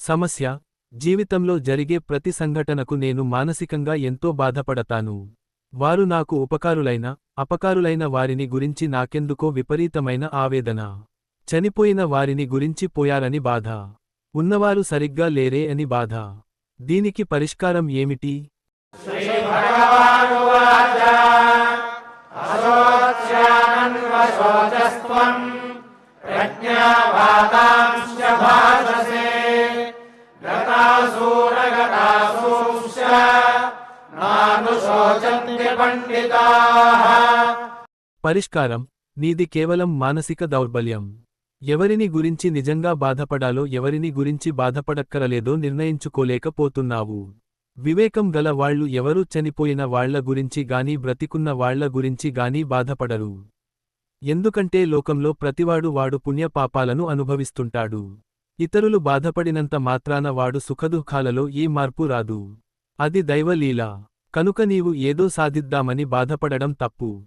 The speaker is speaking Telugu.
సమస్య జీవితంలో జరిగే ప్రతి సంఘటనకు నేను మానసికంగా ఎంతో బాధపడతాను. వారు నాకు ఉపకారులైన అపకారులైన వారిని గురించి నాకెందుకో విపరీతమైన ఆవేదన. చనిపోయిన వారిని గురించి పోయారని బాధ. ఉన్నవారు సరిగ్గా లేరే అని బాధ. దీనికి పరిష్కారం ఏమిటి? అశోచానన్వశోచస్త్వం పరిష్కారం నీది కేవలం మానసిక దౌర్బల్యం. ఎవరిని గురించి నిజంగా బాధపడాలో ఎవరిని గురించి బాధపడక్కరలేదో నిర్ణయించుకోలేకపోతున్నావు. వివేకం గల వాళ్ళు ఎవరూ చనిపోయిన వాళ్ళ గురించి గాని బ్రతికున్న వాళ్ళ గురించి గాని బాధపడరు. ఎందుకంటే లోకంలో ప్రతివాడు వాడు పుణ్యపాపాలను అనుభవిస్తుంటాడు. ఇతరులు బాధపడినంత మాత్రాన వాడు సుఖదుఖాలలో ఏ మార్పు రాదు. అది దైవలీల. కనుక నీవు ఏదో సాధిద్దామని బాధపడడం తప్పు.